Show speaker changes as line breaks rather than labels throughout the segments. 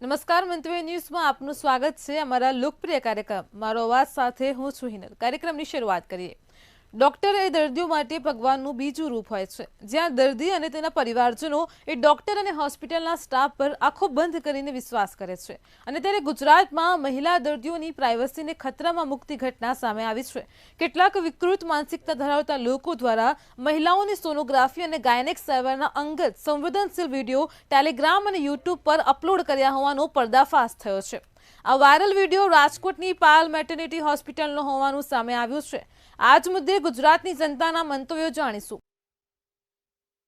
નમસ્કાર મંતવ્ય ન્યૂઝમાં આપનું સ્વાગત છે અમારા લોકપ્રિય કાર્યક્રમ, મારો અવાજ સાથે હું છું હિનલ. કાર્યક્રમની શરૂઆત કરીએ. ડોક્ટર એ દર્દીઓ માટે ભગવાનનું બીજું રૂપ હોય છે. જ્યાં દર્દી અને તેના પરિવારજનો એ ડોક્ટર અને હોસ્પિટલના સ્ટાફ પર આંખો બંધ કરીને વિશ્વાસ કરે છે. અને ત્યારે ગુજરાતમાં મહિલા દર્દીઓની પ્રાઇવસીને ખતરામાં મુકતી ઘટના સામે આવી છે. કેટલાક વિકૃત માનસિકતા ધરાવતા લોકો દ્વારા મહિલાઓની સોનોગ્રાફી અને ગાયનેક સારવારના અંગત સંવેદનશીલ વીડિયો ટેલિગ્રામ અને યુટ્યુબ પર અપલોડ કર્યા હોવાનો પર્દાફાશ થયો છે. આ વાયરલ વીડિયો રાજકોટની પાલ મેટર્નિટી હોસ્પિટલનો હોવાનું સામે આવ્યું છે. આ મુદ્દે ગુજરાતની જનતાના મંતવ્યો જાણીશું.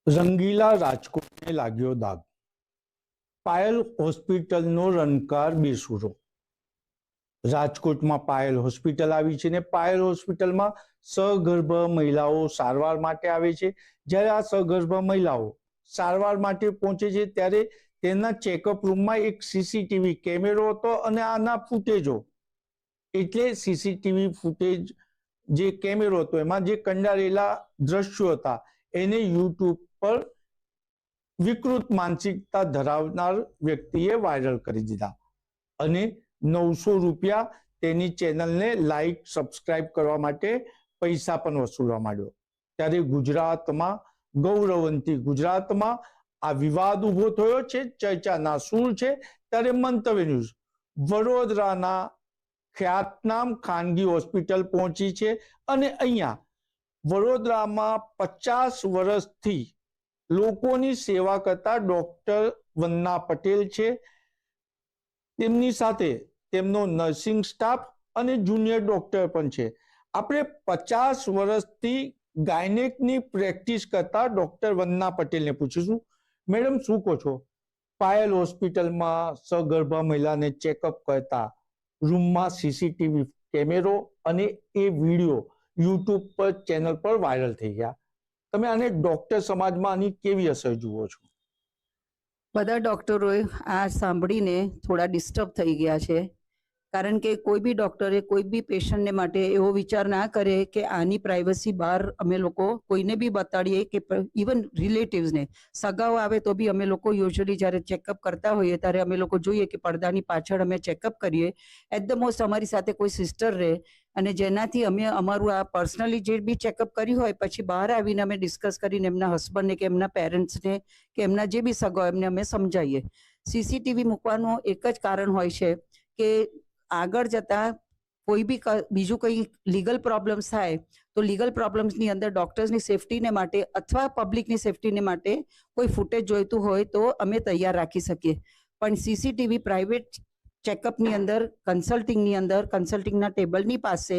રંગીલા રાજકોટને લાગ્યો દાગ. પાયલ હોસ્પિટલનો રણકાર બેસુરો. રાજકોટમાં પાયલ હોસ્પિટલ આવી છે ને પાયલ હોસ્પિટલમાં સગર્ભ મહિલાઓ સારવાર માટે આવે છે. જ્યારે આ સગર્ભ મહિલાઓ સારવાર માટે પહોંચે છે ત્યારે તેના ચેકઅપ રૂમમાં એક સીસીટીવી કેમેરો હતો અને આના ફૂટેજો. એટલે સીસીટીવી ફૂટેજ જે કેમેરો હતો, એમાં જે કંડારેલા દ્રશ્યો હતા, એને યુટ્યુબ પર વિકૃત માનસિકતા ધરાવનાર વ્યક્તિએ વાયરલ કરી દીધા. અને નવસો રૂપિયા તેની ચેનલને લાઈક, સબસ્ક્રાઇબ કરવા માટે પૈસા પણ વસૂલવા માંડ્યો. ત્યારે ગુજરાતમાં ગૌરવંતી ગુજરાતમાં આ વિવાદ ઊભો થયો છે, ચર્ચાના સૂર છે. ત્યારે મંતવ્ય ન્યૂઝ, વડોદરાના ખ્યાતનામ ખાનગી હોસ્પિટલ પહોંચી છે અને અહીંયા વડોદરામાં પચાસ વર્ષથી લોકોની સેવા કરતા ડોક્ટર વંદના પટેલ છે. તેમની સાથે તેમનો નર્સિંગ સ્ટાફ અને જુનિયર ડોક્ટર પણ છે. આપણે પચાસ વર્ષથી ગાયનેકની પ્રેક્ટિસ કરતા ડોક્ટર વંદના પટેલને પૂછીશું. મેડમ, શું કહો છો? પાયલ હોસ્પિટલમાં સગર્ભા મહિલાને ચેકઅપ કરતા રૂમમાં સીસીટીવી કેમેરો અને એ વીડિયો યુટ્યુબ પર ચેનલ પર વાયરલ થઈ ગયા. તમે આને ડોક્ટર સમાજમાં આની કેવી અસર જુઓ છો?
બધા ડોક્ટરોએ આ સાંભળીને થોડા ડિસ્ટર્બ થઈ ગયા છે. કારણ કે કોઈ બી ડોક્ટરે કોઈ બી પેશન્ટને માટે એવો વિચાર ના કરે કે આની પ્રાઇવસી બહાર અમે લોકો કોઈને બી બતાડીએ કે ઇવન રિલેટિવ્સને સગાઓ આવે તો બી અમે લોકો યુઝ્યુઅલી જ્યારે ચેકઅપ કરતા હોઈએ ત્યારે અમે લોકો જોઈએ કે પડદાની પાછળ અમે ચેકઅપ કરીએ. એટ ધ મોસ્ટ અમારી સાથે કોઈ સિસ્ટર રહે અને જેનાથી અમે અમારું આ પર્સનલી જે બી ચેકઅપ કર્યું હોય પછી બહાર આવીને અમે ડિસ્કસ કરીને એમના હસબન્ડને કે એમના પેરેન્ટ્સને કે એમના જે બી સગાઓ, એમને અમે સમજાવીએ સીસીટીવી મૂકવાનું એક જ કારણ હોય છે કે આગળ જતા કોઈ બી બીજું કંઈ લીગલ પ્રોબ્લેમ્સ થાય, તો લીગલ પ્રોબ્લેમ્સની અંદર ડોક્ટર્સની સેફટીને માટે અથવા પબ્લિકની સેફટીને માટે કોઈ ફૂટેજ જોઈતું હોય તો અમે તૈયાર રાખી શકીએ. પણ સીસીટીવી પ્રાઇવેટ ચેકઅપની અંદર કન્સલ્ટિંગની અંદર કન્સલ્ટિંગના ટેબલની પાસે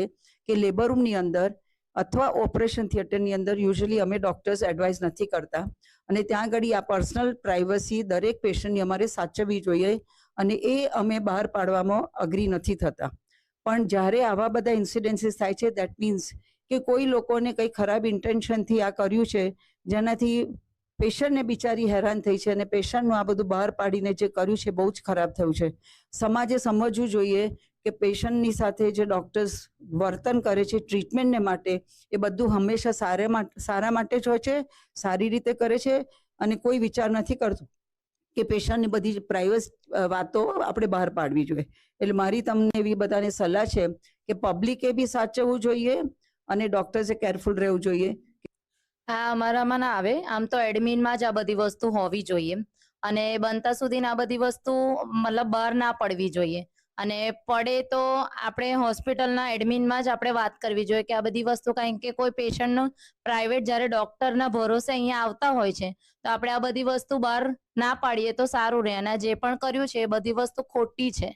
કે લેબર રૂમની અંદર અથવા ઓપરેશન થિયેટરની અંદર યુઝલી અમે ડોક્ટર્સ એડવાઇસ નથી કરતા. અને ત્યાં આગળ આ પર્સનલ પ્રાઇવસી દરેક પેશન્ટની અમારે સાચવવી જોઈએ. અને એ અમે બહાર પાડવામાં અગ્રી નથી થતા. પણ જ્યારે આવા બધા ઇન્સિડન્સીસ થાય છે દેટ મીન્સ કે કોઈ લોકોને કંઈ ખરાબ ઇન્ટેન્શનથી આ કર્યું છે, જેનાથી પેશન્ટને બિચારી હેરાન થઈ છે અને પેશન્ટનું આ બધું બહાર પાડીને જે કર્યું છે, બહુ જ ખરાબ થયું છે. સમાજે સમજવું જોઈએ કે પેશન્ટની સાથે જે ડોક્ટર્સ વર્તન કરે છે ટ્રીટમેન્ટને માટે, એ બધું હંમેશા સારા સારા માટે જ હોય છે, સારી રીતે કરે છે અને કોઈ વિચાર નથી કરતું. કે પેશન્ટની બધી પ્રાઇવેટ વાતો આપણે બહાર પાડવી જોઈએ. એટલે મારી તમને એવી બધાને સલાહ છે કે પબ્લિકે બી સાચવવું જોઈએ અને ડોક્ટર્સે કેરફુલ રહેવું જોઈએ.
આ અમારામાં ના આવે. આમ તો એડમિનમાં જ આ બધી વસ્તુ હોવી જોઈએ. અને બનતા સુધી આ બધી વસ્તુ મતલબ બહાર ના પડવી જોઈએ. અને પડે તો આપણે હોસ્પિટલના એડમિનમાં જ આપણે વાત કરવી જોઈએ કે આ બધી વસ્તુ કારણ કે કોઈ પેશન્ટનો પ્રાઇવેટ જ્યારે ડોક્ટરના ભરોસે અહીંયા આવતા હોય છે, તો આપણે આ બધી વસ્તુ બહાર ના પાડીએ તો સારું રહે. અને જે પણ કર્યું છે એ બધી વસ્તુ ખોટી છે.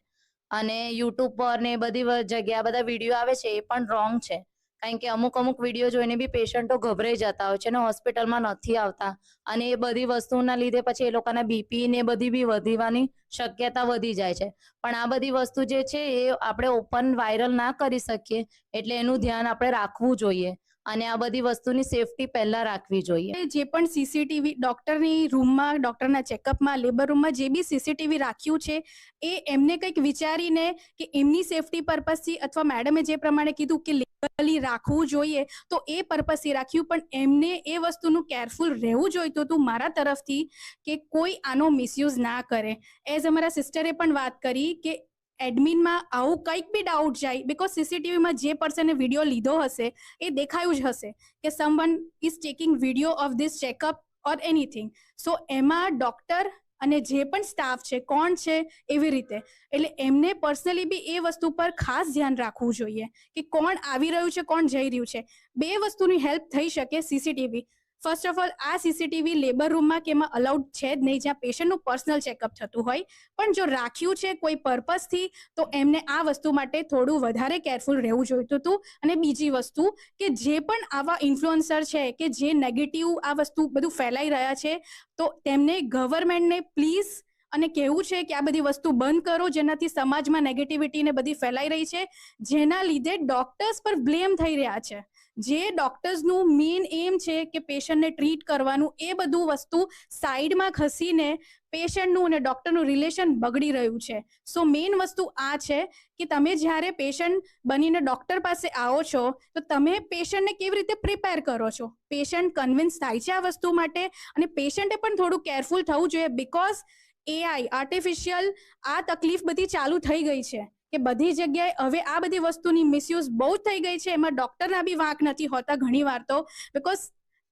અને યુટ્યુબ પર ને બધી જગ્યા બધા વીડિયો આવે છે એ પણ રોંગ છે. કારણ કે અમુક અમુક વીડિયો જોઈને બી પેશન્ટો ગભરાઈ જતા હોય છે અને હોસ્પિટલમાં નથી આવતા. અને એ બધી વસ્તુના લીધે પછી એ લોકોના બીપી ને બધી બી વધીવાની શક્યતા વધી જાય છે. પણ આ બધી વસ્તુ જે છે એ આપણે ઓપન વાયરલ ના કરી શકીએ. એટલે એનું ધ્યાન આપણે રાખવું જોઈએ. અને આ બધી વસ્તુની સેફટી પહેલા રાખવી જોઈએ.
જે પણ સીસીટીવી ડોક્ટરની રૂમમાં ડોક્ટરના ચેકઅપમાં લેબર રૂમમાં જે બી સીસીટીવી રાખ્યું છે, એ એમને કંઈક વિચારીને કે એમની સેફટી પર્પઝથી અથવા મેડમે જે પ્રમાણે કીધું કે લીગલી રાખવું જોઈએ, તો એ પર્પઝથી રાખ્યું. પણ એમને એ વસ્તુનું કેરફુલ રહેવું જોઈતું હતું મારા તરફથી કે કોઈ આનો મિસયુઝ ના કરે. એઝ અમારા સિસ્ટરે પણ વાત કરી કે એડમિનમાં આવું કંઈક બી ડાઉટ જાય બિકોઝ સીસીટીવીમાં જે પર્સને વીડિયો લીધો હશે, એ દેખાયું જ હશે કે someone is taking video of this checkup or anything so એમાં ડોક્ટર અને જે પણ સ્ટાફ છે, કોણ છે, એવી રીતે. એટલે એમને પર્સનલી બી એ વસ્તુ પર ખાસ ધ્યાન રાખવું જોઈએ કે કોણ આવી રહ્યું છે, કોણ જઈ રહ્યું છે. બે વસ્તુની હેલ્પ થઈ શકે સીસીટીવી ફર્સ્ટ ઓફ ઓલ આ સીસીટીવી લેબર રૂમમાં કે એમાં અલાઉડ છે જ નહીં. જ્યાં પેશન્ટનું પર્સનલ ચેકઅપ થતું હોય. પણ જો રાખ્યું છે કોઈ પર્પઝથી તો એમને આ વસ્તુ માટે થોડું વધારે કેરફુલ રહેવું જોઈતું હતું. અને બીજી વસ્તુ કે જે પણ આવા ઇન્ફ્લુઅન્સર છે કે જે નેગેટિવ આ વસ્તુ બધું ફેલાઈ રહ્યા છે, તો તેમને ગવર્મેન્ટને પ્લીઝ અને કહેવું છે કે આ બધી વસ્તુ બંધ કરો, જેનાથી સમાજમાં નેગેટિવિટી ને બધી ફેલાઈ રહી છે. જેના લીધે ડોક્ટર્સ પર બ્લેમ થઈ રહ્યા છે. જે ડોક્ટર્સનું મેઇન એમ છે કે પેશન્ટને ટ્રીટ કરવાનું, એ બધું વસ્તુ સાઈડમાં ખસીને પેશન્ટનું અને ડોક્ટરનું રિલેશન બગડી રહ્યું છે. સો મેઇન વસ્તુ આ છે કે તમે જ્યારે પેશન્ટ બનીને ડોક્ટર પાસે આવો છો, તો તમે પેશન્ટને કેવી રીતે પ્રિપેર કરો છો? પેશન્ટ કન્વિન્સ થાય છે આ વસ્તુ માટે અને પેશન્ટે પણ થોડું કેરફુલ થવું જોઈએ બિકોઝ એઆઈ આર્ટિફિશિયલ આ તકલીફ બધી ચાલુ થઈ ગઈ છે. કે બધી જગ્યાએ હવે આ બધી વસ્તુની મિસયુઝ બહુ થઈ ગઈ છે. એમાં ડોક્ટરના બી વાંક નથી હોતા ઘણી વાર તો. બિકોઝ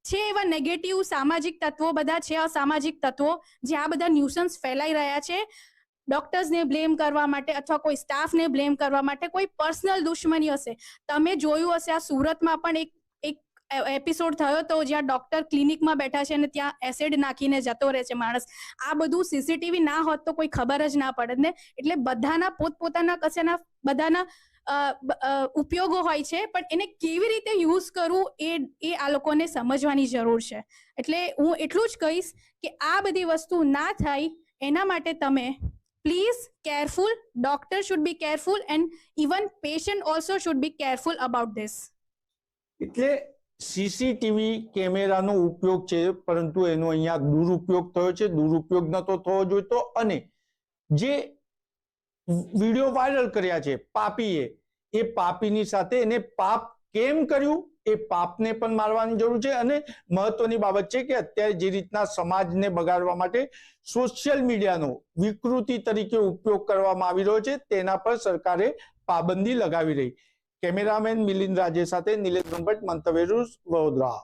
છે એવા નેગેટિવ સામાજિક તત્વો બધા, છે અસામાજિક તત્વો જે આ બધા ન્યુસન્સ ફેલાઈ રહ્યા છે. ડોક્ટર્સને બ્લેમ કરવા માટે અથવા કોઈ સ્ટાફને બ્લેમ કરવા માટે કોઈ પર્સનલ દુશ્મની હશે. તમે જોયું હશે આ સુરતમાં પણ એક એપિસોડ થયો તો જ્યાં ડોક્ટર ક્લિનિકમાં બેઠા છે અને ત્યાં એસિડ નાખીને જતો રહે છે માણસ. આ બધું સીસીટીવી ના હોત તો કોઈ ખબર જ ના પડે ને. એટલે બધાના પોતપોતાના કશાના, બધાના ઉપયોગો હોય છે, પણ એને કેવી રીતે યુઝ કરવું એ એ આ લોકોને સમજવાની જરૂર છે. એટલે હું એટલું જ કહીશ કે આ બધી વસ્તુ ના થાય એના માટે તમે please careful doctor should be careful and even patient also should be careful about this
એટલે સીસીટીવી કેમેરાનો ઉપયોગ છે, પરંતુ એનો અહીંયા દુરુપયોગ થયો છે. દુરુપયોગ નતો થવો જોઈતો અને જે વીડિયો વાયરલ કર્યા છે પાપીએ, એ પાપીની સાથે એને પાપ કેમ કર્યું? એ પાપને પણ મારવાની જરૂર છે અને મહત્વની બાબત છે કે અત્યારે જે રીતના સમાજને બગાડવા માટે સોશિયલ મીડિયાનો વિકૃતિ તરીકે ઉપયોગ કરવામાં આવી રહ્યો છે, તેના પર સરકારે પાબંદી લગાવી રહી. કેમેરામેન મિલિંદ રાજે સાથે નિલેશ બ્રહ્મભટ્ટ મંતવ્ય વડોદરા.